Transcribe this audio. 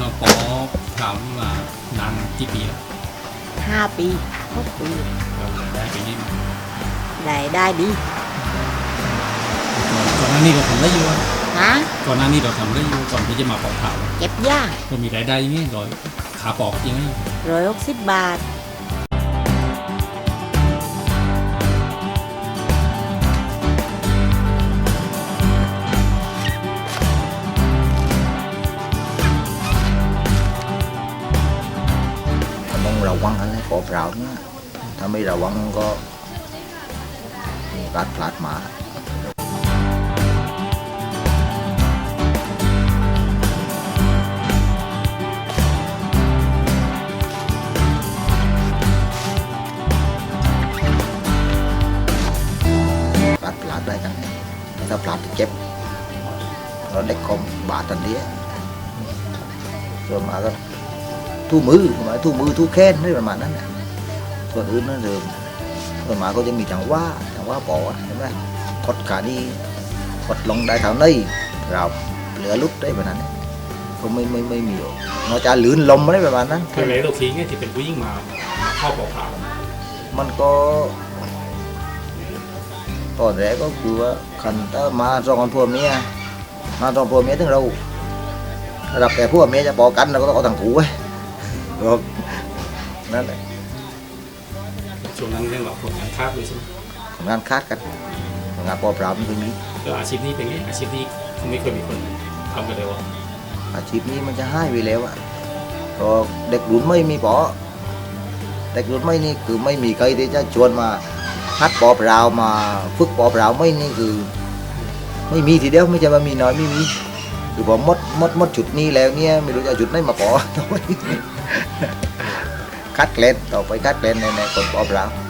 เราขอถามว่านานกี่ปีแล้วห้าปีหกปีเราได้ไปนี่รายได้ดีก่อนหน้านี้เราทำได้อยู่อะฮะก่อนหน้านี้เราทำได้อยู่ก่อนที่จะมาปอกขาวเก็บยากเรามีรายได้ยัางนี้ร้อยขาปอกยังไงร้อยหกสิบบาท มันต้องระวังอะไรปอบเราเนี่ยถ้าไม่ร ทันทีส่วนมากก็ทู่มือประมาณทู่มือทู่แค้นนี่ประมาณนั้นน่ะส่วนอื่นนั่นเดิมส่วนมากก็จะมีจังหว่าจังหว่าปอดเห็นไหมกดขานี่กดลงได้เท่านี้เราเหลือลุกได้แบบนั้นเนี่ยก็ไม่ไม่ไม่มีหรอกนอกจากลื่นลมได้ประมาณนั้นคือเลยเราทิ้งไงที่เป็นผู้หญิงมามาเข้าปอกขาวมันก็ตอนแรกก็คือว่าคันถ้ามาสองคนพัวเมียมาสองพัวเมียถึงเราระดับแต่พัวเมียจะบอกกันเราก็ต้องเอาทางกูไว้ ก็นั่นแหละช่วงนั้นเรื่องแบบผลงานคาดเลยใช่ไหมของงานคาดกันของงานปอบรามเป็นนี้แล้วอาชีพนี้เป็นไงอาชีพนี้ไม่เคยมีคนทำกันเลยวะอาชีพนี้มันจะให้ไปแล้วอะเพราะเด็กรุ่นไม่มีปอเด็กรุ่นไม่นี่คือไม่มีใครที่จะชวนมาฮัดปอบราวมาฝึกปอบราวไม่นี่คือ ไม่มีทีเดียวไม่ใช่ว่ามีน้อยไม่มี คือพอหมดหมดหมดจุดนี้แล้วเนี่ยไม่รู้จะจุดไหนมาปอต้อไปคัดเลนต่อไปคัดเลนในในคนปอบราว